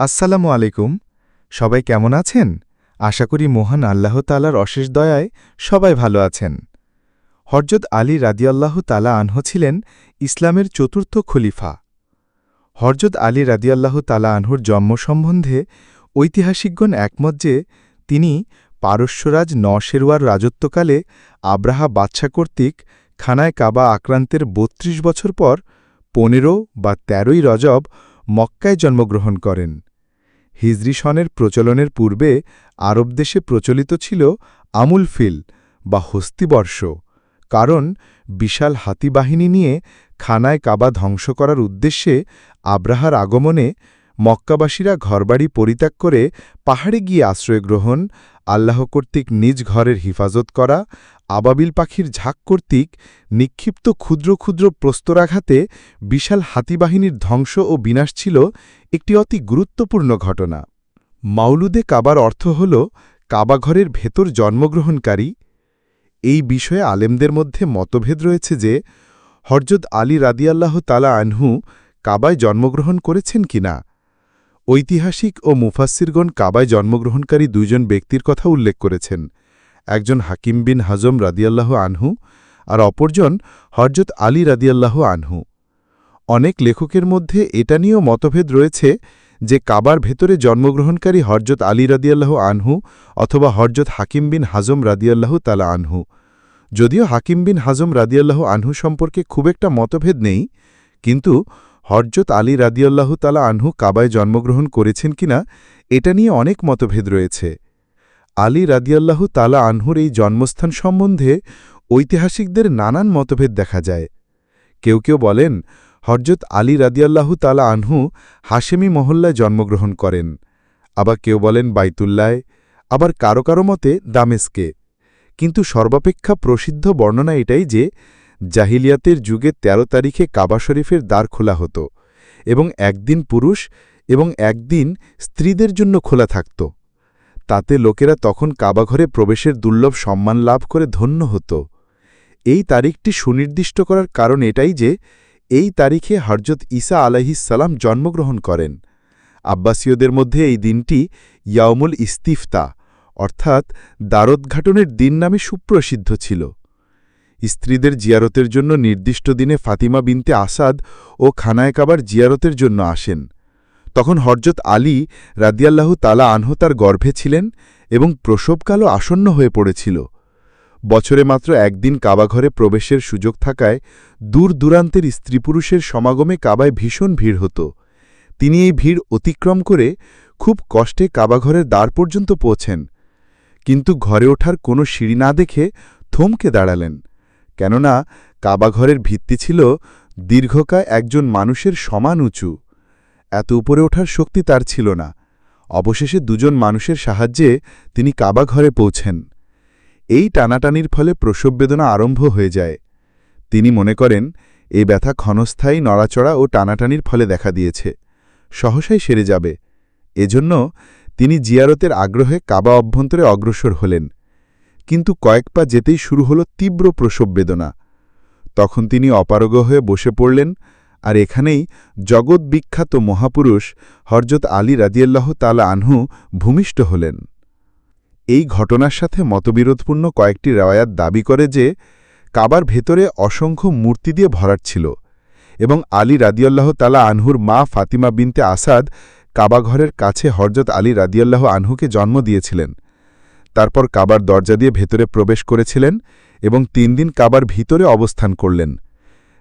আসসালামু আলাইকুম। সবাই কেমন আছেন? আশা করি মহান আল্লাহ তালার অশেষ দয়ায় সবাই ভালো আছেন। হরজত আলী রাদিয়াল্লাহ তালা আনহ ছিলেন ইসলামের চতুর্থ খলিফা। হরজত আলী রাদিয়াল্লাহ তালা আনহুর জন্ম সম্বন্ধে ঐতিহাসিকগণ একমত যে তিনি পারস্যরাজ নশেরওয়ার রাজত্বকালে আব্রাহা বাদশা কর্তৃক খানায় কাবা আক্রান্তের ৩২ বছর পর পনেরো বা তেরোই রজব মক্কায় জন্মগ্রহণ করেন। হিজরি সনের প্রচলনের পূর্বে আরব দেশে প্রচলিত ছিল আমুল ফিল বা হস্তিবর্ষ কারণ বিশাল হাতিবাহিনী নিয়ে খানায় কাবা ধ্বংস করার উদ্দেশ্যে আব্রাহার আগমনে মক্কাবাসীরা ঘরবাড়ি পরিত্যাগ করে পাহাড়ে গিয়ে আশ্রয় গ্রহণ আল্লাহ কর্তৃক নিজ ঘরের হিফাজত করা আবাবিল পাখির ঝাঁক কর্তৃক নিক্ষিপ্ত ক্ষুদ্র ক্ষুদ্র প্রস্তরাঘাতে বিশাল হাতিবাহিনীর ধ্বংস ও বিনাশ ছিল একটি অতি গুরুত্বপূর্ণ ঘটনা। মাউলুদে কাবার অর্থ হল কাবাঘরের ভেতর জন্মগ্রহণকারী। এই বিষয়ে আলেমদের মধ্যে মতভেদ রয়েছে যে হরজত আলী রাদিয়াল্লাহ তালা আনহু কাবায় জন্মগ্রহণ করেছেন কিনা। ঐতিহাসিক ও মুফাসিরগণ কাবায় জন্মগ্রহণকারী দুইজন ব্যক্তির কথা উল্লেখ করেছেন। একজন হাকিম বিন হাজম রাদিয়াল্লাহ আনহু আর অপরজন হরজত আলী রাদিয়াল্লাহ আনহু। অনেক লেখকের মধ্যে এটা নিয়েও মতভেদ রয়েছে যে কাবার ভেতরে জন্মগ্রহণকারী হরজত আলী রাদিয়াল্লাহ আনহু অথবা হরজত হাকিম বিন হাজম রাদিয়াল্লাহ তালা আনহু। যদিও হাকিম বিন হাজম রাদিয়াল্লাহ আনহু সম্পর্কে খুব একটা মতভেদ নেই, কিন্তু হরজত আলী রাদিয়াল্লাহু তালা আনহু কাবায় জন্মগ্রহণ করেছেন কিনা এটা নিয়ে অনেক মতভেদ রয়েছে। আলী রাদিয়াল্লাহু তালা আনহুর এই জন্মস্থান সম্বন্ধে ঐতিহাসিকদের নানান মতভেদ দেখা যায়। কেউ কেউ বলেন হরজত আলী রাদিয়াল্লাহু তালা আনহু হাশেমি মহল্লায় জন্মগ্রহণ করেন। আবার কেউ বলেন বাইতুল্লায় আবার কারও কারও মতে দামেস্কে। কিন্তু সর্বাপেক্ষা প্রসিদ্ধ বর্ণনা এটাই যে, জাহিলিয়াতের যুগে ১৩ তারিখে কাবা শরীফের দ্বার খোলা হতো এবং একদিন পুরুষ এবং একদিন স্ত্রীদের জন্য খোলা থাকত। তাতে লোকেরা তখন কাবাঘরে প্রবেশের দুর্লভ সম্মান লাভ করে ধন্য হতো। এই তারিখটি সুনির্দিষ্ট করার কারণ এটাই যে, এই তারিখে হরজত ঈসা আলাহিসাল্লাম জন্মগ্রহণ করেন। আব্বাসীয়দের মধ্যে এই দিনটি ইয়াউমুল ইস্তিফতা, অর্থাৎ দ্বারোদ্ঘাটনের দিন নামে সুপ্রসিদ্ধ ছিল। স্ত্রীদের জিয়ারতের জন্য নির্দিষ্ট দিনে ফাতিমা বিনতে আসাদ ও খানায় কাবার জিয়ারতের জন্য আসেন। তখন হরজত আলী রাদিয়াল্লাহু তালা আনহ তার গর্ভে ছিলেন এবং প্রসবকালও আসন্ন হয়ে পড়েছিল। বছরে মাত্র একদিন কাবাঘরে প্রবেশের সুযোগ থাকায় দূর দূরান্তের স্ত্রীপুরুষের সমাগমে কাবায় ভীষণ ভিড় হতো। তিনি এই ভিড় অতিক্রম করে খুব কষ্টে কাবাঘরের দ্বার পর্যন্ত পৌঁছেন। কিন্তু ঘরে ওঠার কোনো সিঁড়ি না দেখে থমকে দাঁড়ালেন। কেননা কাবাঘরের ভিত্তি ছিল দীর্ঘকায় একজন মানুষের সমান উঁচু। এত উপরে ওঠার শক্তি তার ছিল না। অবশেষে দুজন মানুষের সাহায্যে তিনি কাবাঘরে পৌঁছেন। এই টানাটানির ফলে প্রসব বেদনা আরম্ভ হয়ে যায়। তিনি মনে করেন এই ব্যথা ক্ষণস্থায়ী নড়াচড়া ও টানাটানির ফলে দেখা দিয়েছে। সহসাই সেরে যাবে। এজন্য তিনি জিয়ারতের আগ্রহে কাবা অভ্যন্তরে অগ্রসর হলেন। কিন্তু কয়েক পা যেতেই শুরু হল তীব্র প্রসব বেদনা। তখন তিনি অপারগ হয়ে বসে পড়লেন আর এখানেই জগৎ বিখ্যাত মহাপুরুষ হরজত আলী রাদিয়াল্লাহ তালা আনহু ভূমিষ্ঠ হলেন। এই ঘটনার সাথে মতবিরোধপূর্ণ কয়েকটি রায়াত দাবি করে যে, কাবার ভেতরে অসংখ্য মূর্তি দিয়ে ভরাট ছিল এবং আলী রাদিয়াল্লাহ তালা আনহুর মা ফাতিমা বিনতে আসাদ কাবাঘরের কাছে হরজত আলী রাদিয়াল্লাহ আনহুকে জন্ম দিয়েছিলেন। তারপর কাবার দরজা দিয়ে ভেতরে প্রবেশ করেছিলেন এবং তিন দিন কাবার ভিতরে অবস্থান করলেন।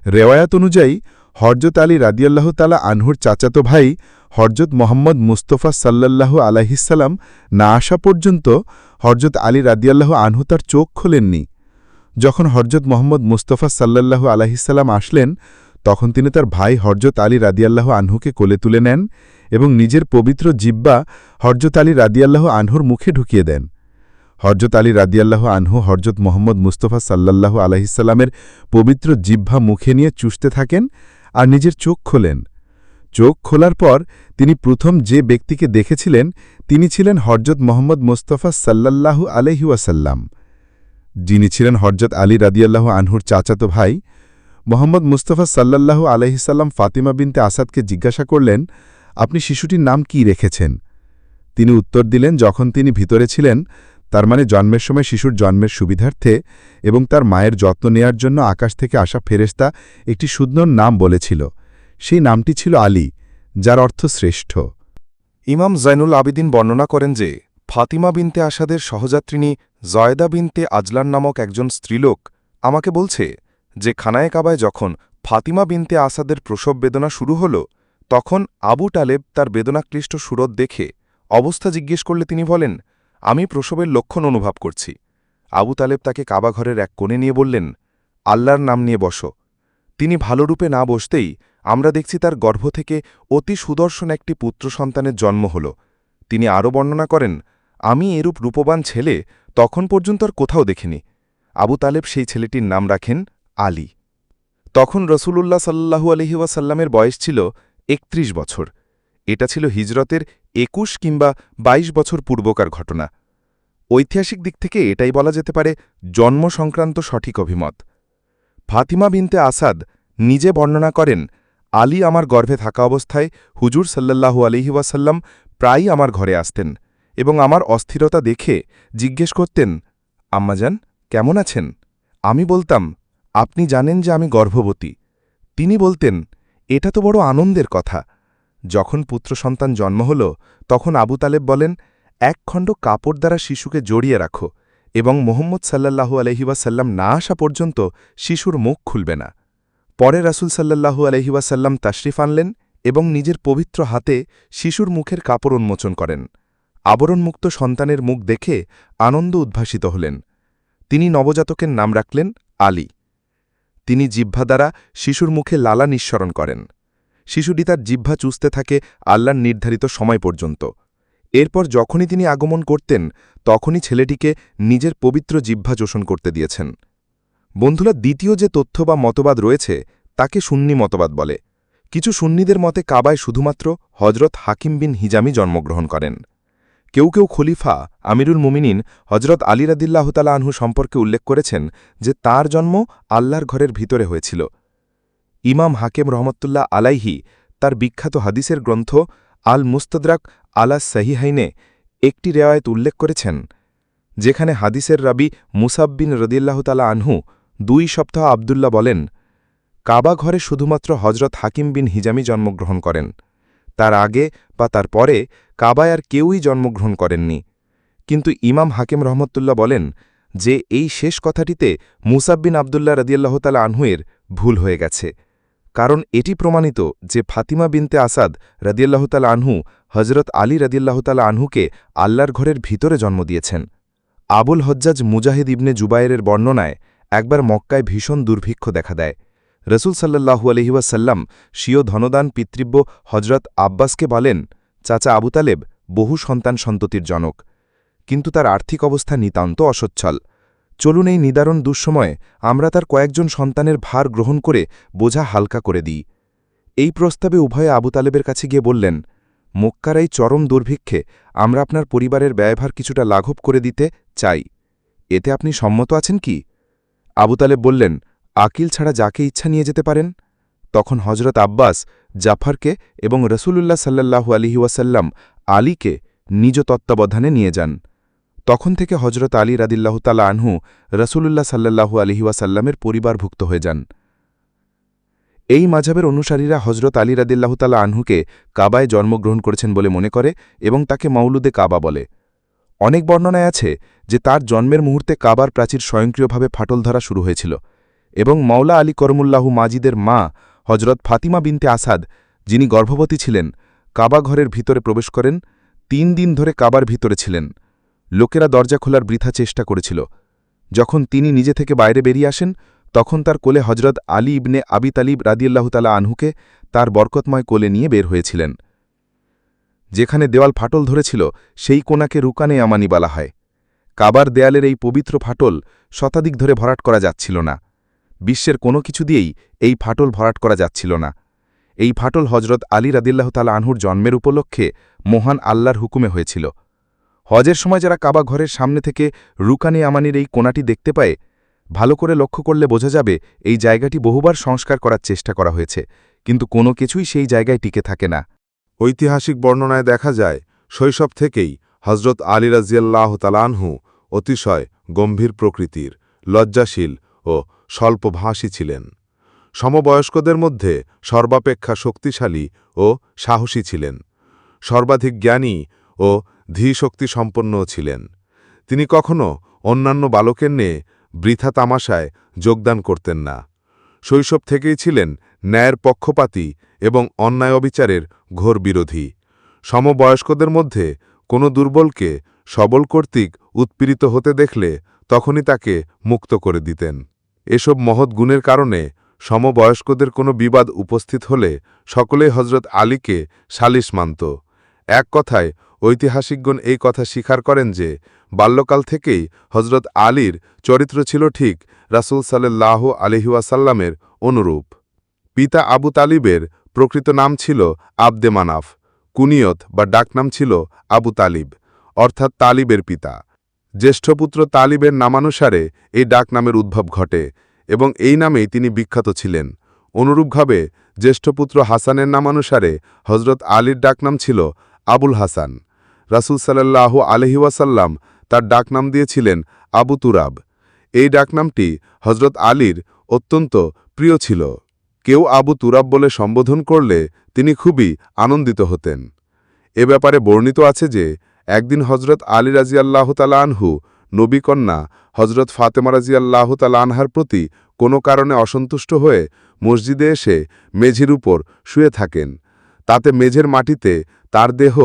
রেওয়ায়াত অনুযায়ী হরজত আলী রাদিয়াল্লাহ তালা আনহুর চাচাতো ভাই হরজত মোহাম্মদ মুস্তফা সাল্লাল্লাহু আলাহিসাল্লাম না আসা পর্যন্ত হরজত আলী রাদিয়াল্লাহ আনহু তার চোখ খোলেননি। যখন হরজত মোহাম্মদ মুস্তফা সাল্লাল্লাহু আলাহিসাল্লাম আসলেন, তখন তিনি তার ভাই হরজত আলী রাদিয়াল্লাহ আনহুকে কোলে তুলে নেন এবং নিজের পবিত্র জিব্বা হরজত আলী রাদিয়াল্লাহ আনহুর মুখে ঢুকিয়ে দেন। হরজত আলী রাদিয়াল্লাহ আনহু হরজত মোহাম্মদ মুস্তফা সাল্লাল্লাহু আলাহিসাল্লামের পবিত্র জিহ্বা মুখে নিয়ে চুষতে থাকেন আর নিজের চোখ খোলেন। চোখ খোলার পর তিনি প্রথম যে ব্যক্তিকে দেখেছিলেন, তিনি ছিলেন হরজত মোহাম্মদ মুস্তফা সাল্লাল্লাহু আলহিউসাল্লাম যিনি ছিলেন হরজত আলী রাদিয়াল্লাহ আনহুর চাচাতো ভাই। মোহাম্মদ মুস্তফা সাল্লাল্লাহু আলহিসাল্লাম ফাতিমা বিনতে আসাদকে জিজ্ঞাসা করলেন, আপনি শিশুটির নাম কি রেখেছেন? তিনি উত্তর দিলেন, যখন তিনি ভিতরে ছিলেন তার মানে জন্মের সময় শিশুর জন্মের সুবিধার্থে এবং তার মায়ের যত্ন নেয়ার জন্য আকাশ থেকে আসা ফেরেস্তা একটি সুন্দর নাম বলেছিল। সেই নামটি ছিল আলী, যার অর্থ শ্রেষ্ঠ। ইমাম জৈনুল আবিদিন বর্ণনা করেন যে, ফাতিমা বিনতে আসাদের সহযাত্রিনী জয়দা বিনতে আজলান নামক একজন স্ত্রীলোক আমাকে বলছে যে, খানায় কাবায় যখন ফাতিমা বিনতে আসাদের প্রসব বেদনা শুরু হল, তখন আবু টালেব তার বেদনাক্লিষ্ট সুরত দেখে অবস্থা জিজ্ঞেস করলে তিনি বলেন আমি প্রসবের লক্ষণ অনুভব করছি। আবু তালেব তাকে কাবাঘরের এক কোণে নিয়ে বললেন, আল্লাহর নাম নিয়ে বসো। তিনি ভালোরূপে না বসতেই আমরা দেখছি তার গর্ভ থেকে অতি সুদর্শন একটি পুত্র সন্তানের জন্ম হল। তিনি আরও বর্ণনা করেন, আমি এরূপ রূপবান ছেলে তখন পর্যন্ত আর কোথাও দেখিনি। আবু তালেব সেই ছেলেটির নাম রাখেন আলী। তখন রসুলুল্লাহ সাল্লাহু আলহি ওয়াসাল্লামের বয়স ছিল একত্রিশ বছর। এটা ছিল হিজরতের একুশ কিংবা ২২ বছর পূর্বকার ঘটনা। ঐতিহাসিক দিক থেকে এটাই বলা যেতে পারে জন্ম সংক্রান্ত সঠিক অভিমত। ফাতিমা বিনতে আসাদ নিজে বর্ণনা করেন, আলী আমার গর্ভে থাকা অবস্থায় হুজুর সাল্লাল্লাহু আলহি ওয়াসাল্লাম প্রায়ই আমার ঘরে আসতেন এবং আমার অস্থিরতা দেখে জিজ্ঞেস করতেন আম্মাজান কেমন আছেন? আমি বলতাম, আপনি জানেন যে আমি গর্ভবতী। তিনি বলতেন, এটা তো বড় আনন্দের কথা। যখন পুত্র সন্তান জন্ম হল, তখন আবু তালেব বলেন, এক খণ্ড কাপড় দ্বারা শিশুকে জড়িয়ে রাখো এবং মোহাম্মদ সাল্লাল্লাহু আলহিবাসাল্লাম না আসা পর্যন্ত শিশুর মুখ খুলবে না। পরে রাসুল সাল্লাল্লাহু আলহিবাসাল্লাম তাশরিফ আনলেন এবং নিজের পবিত্র হাতে শিশুর মুখের কাপড় উন্মোচন করেন। আবরণমুক্ত সন্তানের মুখ দেখে আনন্দ উদ্ভাসিত হলেন। তিনি নবজাতকের নাম রাখলেন আলী। তিনি জিহ্বা দ্বারা শিশুর মুখে লালা নিঃসরণ করেন। শিশুটি তার জিহ্বা চুষতে থাকে আল্লাহর নির্ধারিত সময় পর্যন্ত। এরপর যখনই তিনি আগমন করতেন, তখনই ছেলেটিকে নিজের পবিত্র জিহ্বা চোষণ করতে দিয়েছেন। বন্ধুরা, দ্বিতীয় যে তথ্য বা মতবাদ রয়েছে, তাকে সুন্নি মতবাদ বলে। কিছু সুন্নিদের মতে কাবায় শুধুমাত্র হজরত হাকিম বিন হিজামি জন্মগ্রহণ করেন। কেউ কেউ খলিফা আমিরুল মুমিনিন হজরত আলী রাদিল্লাহতালা আনহু সম্পর্কে উল্লেখ করেছেন যে তার জন্ম আল্লাহর ঘরের ভিতরে হয়েছিল। ইমাম হাকেম রহমতুল্লাহ আলাইহি তার বিখ্যাত হাদিসের গ্রন্থ আল মুস্তদ্রাক আলা সাহিহাইনে একটি রেওয়ায়ত উল্লেখ করেছেন, যেখানে হাদিসের রাবি মুসাববিন রদিল্লাহতালা আনহু দুই সপ্তাহ আবদুল্লাহ বলেন, কাবা ঘরে শুধুমাত্র হজরত হাকিম বিন হিজামি জন্মগ্রহণ করেন, তার আগে বা তার পরে কাবায় আর কেউই জন্মগ্রহণ করেননি। কিন্তু ইমাম হাকিম রহমতুল্লাহ বলেন যে এই শেষ কথাটিতে মুসাববিন আবদুল্লাহ রদিয়াল্লাহতালা আনহুয়ের ভুল হয়ে গেছে। কারণ এটি প্রমাণিত যে ফাতিমা বিনতে আসাদ রদিয়াল্লাহতালা আনহু হজরত আলী রদিয়াল্লাহতালা আনহুকে আল্লাহর ঘরের ভিতরে জন্ম দিয়েছেন। আবুল হজ্জাজ মুজাহিদ ইবনে জুবায়ের বর্ণনায় একবার মক্কায় ভীষণ দুর্ভিক্ষ দেখা দেয়। রসুল সাল্লাহু আলহিউসাল্লাম স্বীয় ধনদান পিতৃব্য হজরত আব্বাসকে বলেন, চাচা আবু তালেব, বহু সন্তান সন্ততির জনক। কিন্তু তার আর্থিক অবস্থা নিতান্ত অসচ্ছল। চলুন এই নিদারণ দুঃসময়ে আমরা তার কয়েকজন সন্তানের ভার গ্রহণ করে বোঝা হালকা করে দিই। এই প্রস্তাবে উভয়ে আবু তালেবের কাছে গিয়ে বললেন, মক্কার এই চরম দুর্ভিক্ষে আমরা আপনার পরিবারের ব্যয়ভার কিছুটা লাঘব করে দিতে চাই। এতে আপনি সম্মত আছেন কি? আবু তালেব বললেন, আকিল ছাড়া যাকে ইচ্ছা নিয়ে যেতে পারেন? তখন হজরত আব্বাস জাফরকে এবং রসুলুল্লাহ সাল্লাহু আলিহাসাল্লাম আলীকে নিজ তত্ত্বাবধানে নিয়ে যান। তখন থেকে হজরত আলী রাদিল্লাহতালা আনহু রসুলুল্লাহ সাল্লাহু আলিহাসাল্লামের পরিবারভুক্ত হয়ে যান। এই মাঝাবের অনুসারীরা হজরত আলী রাদিল্লাহতালা আনহুকে কাবায় জন্মগ্রহণ করেছেন বলে মনে করে এবং তাকে মৌলুদে কাবা বলে। অনেক বর্ণনায় আছে যে তার জন্মের মুহূর্তে কাবার প্রাচীর স্বয়ংক্রিয়ভাবে ফাটল ধরা শুরু হয়েছিল এবং মৌলা আলী করমুল্লাহু মাজিদের মা হজরত ফাতিমা বিনতে আসাদ, যিনি গর্ভবতী ছিলেন, কাবা ঘরের ভিতরে প্রবেশ করেন, তিন দিন ধরে কাবার ভিতরে ছিলেন। লোকেরা দরজা খোলার বৃথা চেষ্টা করেছিল। যখন তিনি নিজে থেকে বাইরে বেরিয়ে আসেন, তখন তার কোলে হজরত আলী ইবনে আবি তালিব রাদিয়াল্লাহতালা আনহুকে তার বরকতময় কোলে নিয়ে বের হয়েছিলেন। যেখানে দেওয়াল ফাটল ধরেছিল, সেই কোনাকে রুকানে আমানি বলা হয়। কাবার দেয়ালের এই পবিত্র ফাটল শতাধিক ধরে ভরাট করা যাচ্ছিল না। বিশ্বের কোনো কিছু দিয়েই এই ফাটল ভরাট করা যাচ্ছিল না। এই ফাটল হজরত আলী রাদিল্লাহতালা আনহুর জন্মের উপলক্ষে মহান আল্লাহর হুকুমে হয়েছিল। হজের সময় যারা কাবা ঘরের সামনে থেকে রুকানি আমানির এই কোনাটি দেখতে পায়, ভালো করে লক্ষ্য করলে বোঝা যাবে এই জায়গাটি বহুবার সংস্কার করার চেষ্টা করা হয়েছে, কিন্তু কোনো কিছুই সেই জায়গায় টিকে থাকে না। ঐতিহাসিক বর্ণনায় দেখা যায়, শৈশব থেকেই হজরত আলী রাজিয়াল্লাহ তালানহু অতিশয় গম্ভীর প্রকৃতির, লজ্জাশীল ও স্বল্পভাষী ছিলেন। সমবয়স্কদের মধ্যে সর্বাপেক্ষা শক্তিশালী ও সাহসী ছিলেন। সর্বাধিক জ্ঞানী ও ধীশক্তি সম্পন্নও ছিলেন। তিনি কখনো অন্যান্য বালকের নিয়ে বৃথা তামাশায় যোগদান করতেন না। শৈশব থেকেই ছিলেন ন্যায়ের পক্ষপাতী এবং অন্যায় অবিচারের ঘোর বিরোধী। সমবয়স্কদের মধ্যে কোনো দুর্বলকে সবল কর্তৃক উৎপীড়িত হতে দেখলে তখনই তাকে মুক্ত করে দিতেন। এসব মহৎ গুণের কারণে সমবয়স্কদের কোনো বিবাদ উপস্থিত হলে সকলেই হজরত আলীকে সালিশ মানত। এক কথায় ঐতিহাসিকগণ এই কথা স্বীকার করেন যে, বাল্যকাল থেকেই হজরত আলীর চরিত্র ছিল ঠিক রাসূল সাল্লাহ আলহিউসাল্লামের অনুরূপ। পিতা আবু তালিবের প্রকৃত নাম ছিল আবদে মানাফ, কুনিয়ত বা ডাকনাম ছিল আবু তালিব, অর্থাৎ তালিবের পিতা। জ্যেষ্ঠপুত্র তালিবের নামানুসারে এই ডাকনামের উদ্ভব ঘটে এবং এই নামেই তিনি বিখ্যাত ছিলেন। অনুরূপভাবে জ্যেষ্ঠপুত্র হাসানের নামানুসারে হজরত আলীর ডাকনাম ছিল আবুল হাসান। রাসূল সাল্লাহ আলহিউসাল্লাম তার ডাকনাম দিয়েছিলেন আবু তুরাব। এই ডাকনামটি হজরত আলীর অত্যন্ত প্রিয় ছিল। কেউ আবু তুরাব বলে সম্বোধন করলে তিনি খুবই আনন্দিত হতেন। এ ব্যাপারে বর্ণিত আছে যে, একদিন হজরত আলী রাজিয়াল্লাহ তালা আনহু, নবীকন্যা হজরত ফাতেমা রাজিয়াল্লাহ তালা আনহার প্রতি কোনো কারণে অসন্তুষ্ট হয়ে মসজিদে এসে মেঝের উপর শুয়ে থাকেন। তাতে মেঝের মাটিতে তার দেহ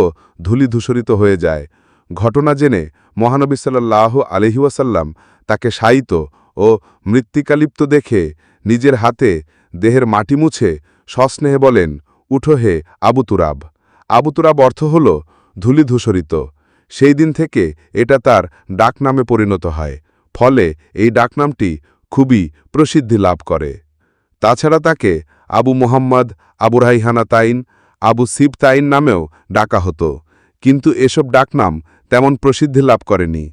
ধূলিধূসরিত হয়ে যায়। ঘটনা জেনে মহানবী সাল্লাহ আলহিউসাল্লাম তাকে শায়িত ও মৃত্তিকালিপ্ত দেখে নিজের হাতে দেহের মাটি মুছে সস্নেহে বলেন, উঠো হে আবু তুরাব। আবু তুরাব অর্থ হল ধূলিধূসরিত। সেই দিন থেকে এটা তার ডাকনামে পরিণত হয়। ফলে এই ডাকনামটি খুবই প্রসিদ্ধি লাভ করে। তাছাড়া তাকে আবু মোহাম্মদ, আবু রাইহানা তাইন আবু শিব তাইন নামেও ডাকা হতো, কিন্তু এসব ডাকনাম তেমন প্রসিদ্ধি লাভ করেনি।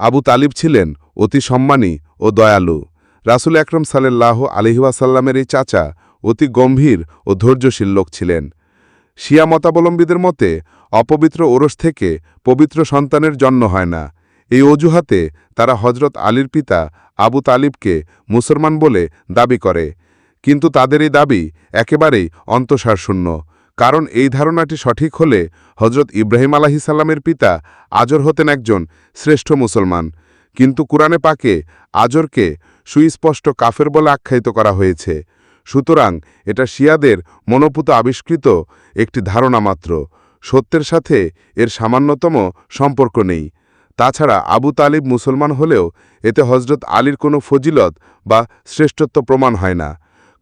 আবু তালিব ছিলেন অতি সম্মানী ও দয়ালু। রাসুল একরম সাল্লাহ আলহিউসাল্লামের এই চাচা অতি গম্ভীর ও ধৈর্যশীল লোক ছিলেন। শিয়া মতাবলম্বীদের মতে, অপবিত্র ওরস থেকে পবিত্র সন্তানের জন্ম হয় না। এই অজুহাতে তারা হজরত আলীর পিতা আবু তালিবকে মুসলমান বলে দাবি করে, কিন্তু তাদের এই দাবি একেবারেই অন্তঃসারশূন্য। কারণ এই ধারণাটি সঠিক হলে হজরত ইব্রাহিম আলাহিসাল্লামের পিতা আজর হতেন একজন শ্রেষ্ঠ মুসলমান। কিন্তু কুরআনে পাকে আজরকে সুস্পষ্ট কাফের বলে আখ্যায়িত করা হয়েছে। সুতরাং এটা শিয়াদের মনোপুত আবিষ্কৃত একটি ধারণা মাত্র। সত্যের সাথে এর সামান্যতম সম্পর্ক নেই। তাছাড়া আবু তালিব মুসলমান হলেও এতে হজরত আলীর কোনো ফজিলত বা শ্রেষ্ঠত্ব প্রমাণ হয় না।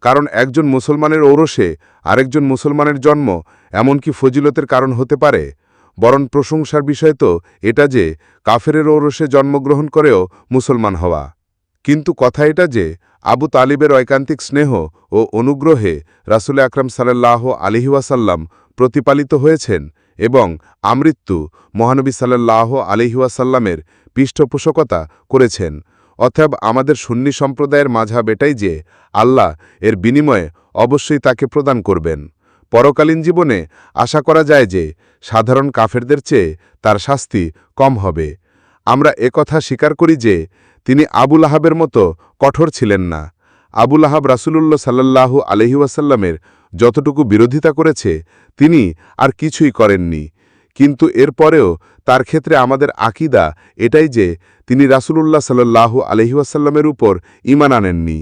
কারণ একজন মুসলমানের ঔরসে আরেকজন মুসলমানের জন্ম এমনকি ফজিলতের কারণ হতে পারে। বরং প্রশংসার বিষয় তো এটা যে কাফেরের ঔরসে জন্মগ্রহণ করেও মুসলমান হওয়া। কিন্তু কথা এটা যে আবু তালিবের ঐকান্তিক স্নেহ ও অনুগ্রহে রাসুল আকরাম সাল্লাহ আলিহাসাল্লাম প্রতিপালিত হয়েছেন এবং আমৃত্যু মহানবী সাল্লাহ আলিহাসাল্লামের পৃষ্ঠপোষকতা করেছেন। অতএব আমাদের সুন্নি সম্প্রদায়ের মাঝাব এটাই যে, আল্লাহ এর বিনিময়ে অবশ্যই তাকে প্রদান করবেন। পরকালীন জীবনে আশা করা যায় যে, সাধারণ কাফেরদের চেয়ে তার শাস্তি কম হবে। আমরা একথা স্বীকার করি যে, তিনি আবুল আহাবের মতো কঠোর ছিলেন না। আবুল আহাব রাসুলুল্লাহ সাল্লাহু আলহিউসাল্লামের যতটুকু বিরোধিতা করেছে, তিনি আর কিছুই করেননি। কিন্তু এরপরেও তার ক্ষেত্রে আমাদের আকিদা এটাই যে তিনি রাসুলুল্লাহ সাল্লাহু আলহিউসাল্লামের উপর ইমান আনেননি।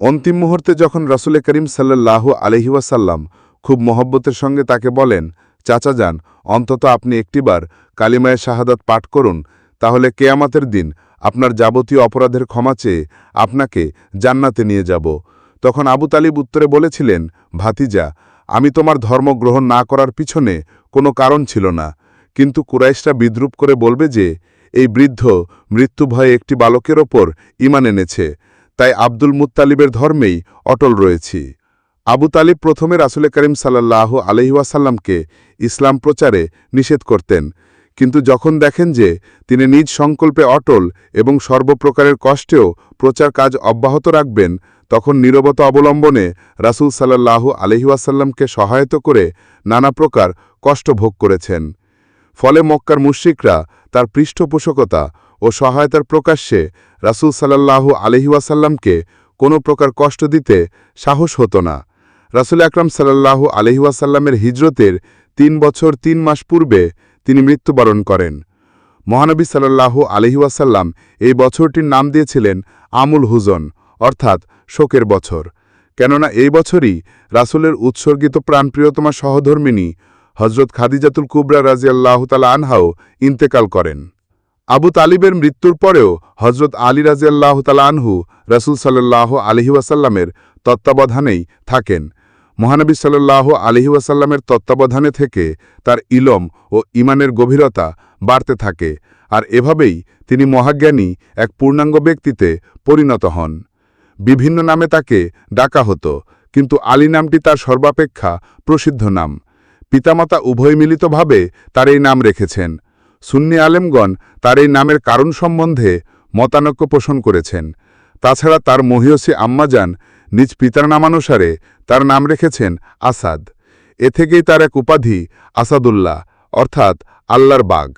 অন্তিম মুহূর্তে যখন রাসুল করিম সাল্লাহু আলহিউসাল্লাম খুব মহব্বতের সঙ্গে তাকে বলেন, চাচা যান, অন্তত আপনি একটিবার কালিমায় শাহাদাত পাঠ করুন, তাহলে কেয়ামাতের দিন আপনার যাবতীয় অপরাধের ক্ষমা চেয়ে আপনাকে জান্নাতে নিয়ে যাব। তখন আবু তালিব উত্তরে বলেছিলেন, ভাতিজা, আমি তোমার ধর্ম গ্রহণ না করার পিছনে কোনো কারণ ছিল না। কিন্তু কুরাইশরা বিদ্রুপ করে বলবে যে, এই বৃদ্ধ মৃত্যু ভয়ে একটি বালকের ওপর ইমান এনেছে। তাই আব্দুল মুত্তালিবের ধর্মেই অটল রয়েছি। আবু তালিব প্রথমে রাসুল করিম সাল্লাহ আলহিউসাল্লামকে ইসলাম প্রচারে নিষেধ করতেন। কিন্তু যখন দেখেন যে তিনি নিজ সংকল্পে অটল এবং সর্বপ্রকারের কষ্টেও প্রচার কাজ অব্যাহত রাখবেন, তখন নীরবতা অবলম্বনে রাসুল সাল্লাহু আলহিউসাল্লামকে সহায়তা করে নানা প্রকার কষ্ট ভোগ করেছেন। ফলে মক্কার মুশ্রিকরা তার পৃষ্ঠপোষকতা ও সহায়তার প্রকাশ্যে রাসূল সাল্লাল্লাহু আলহি ওয়াসাল্লামকে কোনো প্রকার কষ্ট দিতে সাহস হতো না। রাসূল আকরাম সাল্লাল্লাহু আলহি ওয়াসাল্লামের হিজরতের তিন বছর তিন মাস পূর্বে তিনি মৃত্যুবরণ করেন। মহানবী সাল্লাল্লাহু আলহি ওয়াসাল্লাম এই বছরটির নাম দিয়েছিলেন আমুল হুজন, অর্থাৎ শোকের বছর। কেননা এই বছরই রাসূলের উৎসর্গিত প্রাণপ্রিয়তমা সহধর্মিনী হজরত খাদিজাতুল কুবরা রাজিয়াল্লাহ তালা আনহাও ইন্তেকাল করেন। আবু তালিবের মৃত্যুর পরেও হজরত আলী রাজিয়াল্লাহ তালা আনহু রসুল সাল্লাহ আলহি ওয়াসাল্লামের তত্ত্বাবধানেই থাকেন। মহানবী সাল্লাহ আলহি ওয়াসাল্লামের তত্ত্বাবধানে থেকে তার ইলম ও ইমানের গভীরতা বাড়তে থাকে আর এভাবেই তিনি মহাজ্ঞানী এক পূর্ণাঙ্গ ব্যক্তিতে পরিণত হন। বিভিন্ন নামে তাকে ডাকা হতো, কিন্তু আলী নামটি তার সর্বাপেক্ষা প্রসিদ্ধ নাম। পিতামাতা উভয় মিলিতভাবে তার এই নাম রেখেছেন। সুন্নি আলেমগণ তার এই নামের কারণ সম্বন্ধে মতানক্য পোষণ করেছেন। তাছাড়া তার মহিয়সী আম্মাজান নিজ পিতার নামানুসারে তার নাম রেখেছেন আসাদ। এ থেকেই তার এক উপাধি আসাদুল্লাহ, অর্থাৎ আল্লাহর বাঘ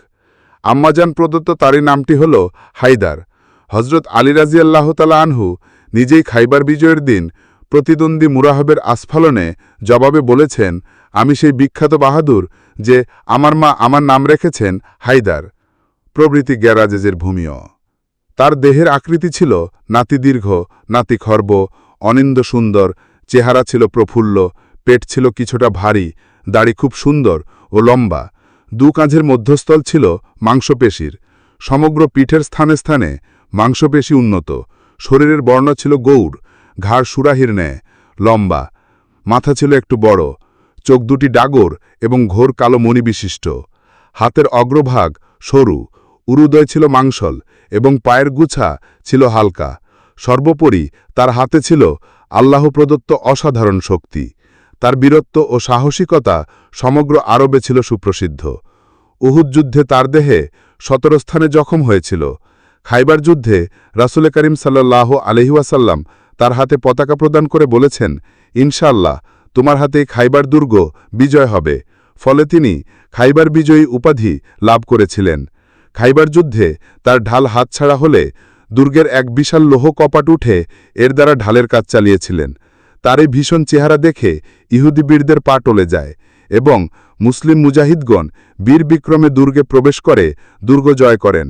আম্মাজান প্রদত্ত তারই নামটি হল হায়দার। হজরত আলী রাজি আল্লাহ তালা আনহু নিজেই খাইবার বিজয়ের দিন প্রতিদ্বন্দ্বী মুরাহবের আস্ফালনে জবাবে বলেছেন, আমি সেই বিখ্যাত বাহাদুর যে আমার মা আমার নাম রেখেছেন হায়দার। প্রভৃতি গ্যারাজেজের ভূমিও। তার দেহের আকৃতি ছিল নাতি দীর্ঘ নাতি খর্ব অনিন্দ সুন্দর, চেহারা ছিল প্রফুল্ল, পেট ছিল কিছুটা ভারী, দাড়ি খুব সুন্দর ও লম্বা, দু কাঁধের মধ্যস্থল ছিল মাংসপেশির। সমগ্র পিঠের স্থানে স্থানে মাংসপেশি উন্নত, শরীরের বর্ণ ছিল গৌর ঘাড় সুরাহির ন্যায়, লম্বা, মাথা ছিল একটু বড়, চোখ দুটি ডাগর এবং ঘোর কালো মণি বিশিষ্ট, হাতের অগ্রভাগ সরু, উরুদয় ছিল মাংসল এবং পায়ের গুছা ছিল হালকা, সর্বোপরি তার হাতে ছিল আল্লাহ প্রদত্ত অসাধারণ শক্তি, তার বীরত্ব ও সাহসিকতা সমগ্র আরবে ছিল সুপ্রসিদ্ধ, উহুদ যুদ্ধে তার দেহে সতেরো স্থানে জখম হয়েছিল, খাইবার যুদ্ধে রাসুল করিম সাল্লাহ আলহিউসাল্লাম তার হাতে পতাকা প্রদান করে বলেছেন ইনশাল্লাহ তোমার হাতে খাইবার দুর্গ বিজয় হবে। ফলে তিনি খাইবার বিজয়ী উপাধি লাভ করেছিলেন। খাইবার যুদ্ধে তার ঢাল হাতছাড়া হলে দুর্গের এক বিশাল লোহ কপাট উঠে এর দ্বারা ঢালের কাজ চালিয়েছিলেন। তার এই ভীষণ চেহারা দেখে ইহুদি বীরদের পা টলে যায় এবং মুসলিম মুজাহিদগণ বীর বিক্রমে দুর্গে প্রবেশ করে দুর্গ জয় করেন।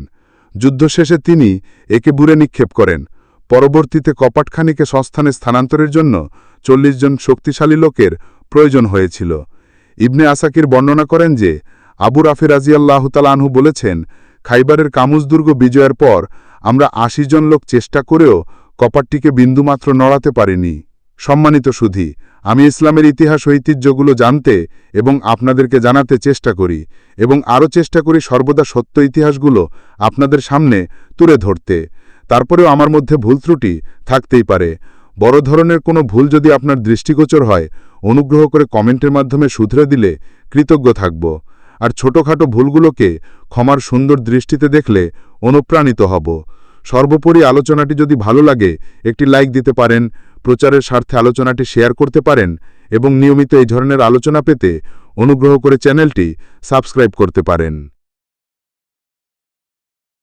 যুদ্ধ শেষে তিনি একে বুড়ে নিক্ষেপ করেন। পরবর্তীতে কপাটখানিকে সংস্থানে স্থানান্তরের জন্য চল্লিশ জন শক্তিশালী লোকের প্রয়োজন হয়েছিল। ইবনে আসাকির বর্ণনা করেন যে, আবু রাফি রাজিয়াল্লাহ তালানহু বলেছেন, খাইবারের কামুজ দুর্গ বিজয়ের পর আমরা আশি জন লোক চেষ্টা করেও কপাটটিকে বিন্দুমাত্র নড়াতে পারিনি। সম্মানিত সুধী, আমি ইসলামের ইতিহাস ঐতিহ্যগুলো জানতে এবং আপনাদেরকে জানাতে চেষ্টা করি এবং আরও চেষ্টা করি সর্বদা সত্য ইতিহাসগুলো আপনাদের সামনে তুলে ধরতে। তারপরেও আমার মধ্যে ভুল ত্রুটি থাকতেই পারে। বড় ধরনের কোনো ভুল যদি আপনার দৃষ্টিগোচর হয়, অনুগ্রহ করে কমেন্টের মাধ্যমে শুধরে দিলে কৃতজ্ঞ থাকব। আর ছোটখাটো ভুলগুলোকে ক্ষমার সুন্দর দৃষ্টিতে দেখলে অনুপ্রাণিত হব। সর্বোপরি আলোচনাটি যদি ভালো লাগে, একটি লাইক দিতে পারেন, প্রচারের স্বার্থে আলোচনাটি শেয়ার করতে পারেন, এবং নিয়মিত এই ধরনের আলোচনা পেতে অনুগ্রহ করে চ্যানেলটি সাবস্ক্রাইব করতে পারেন।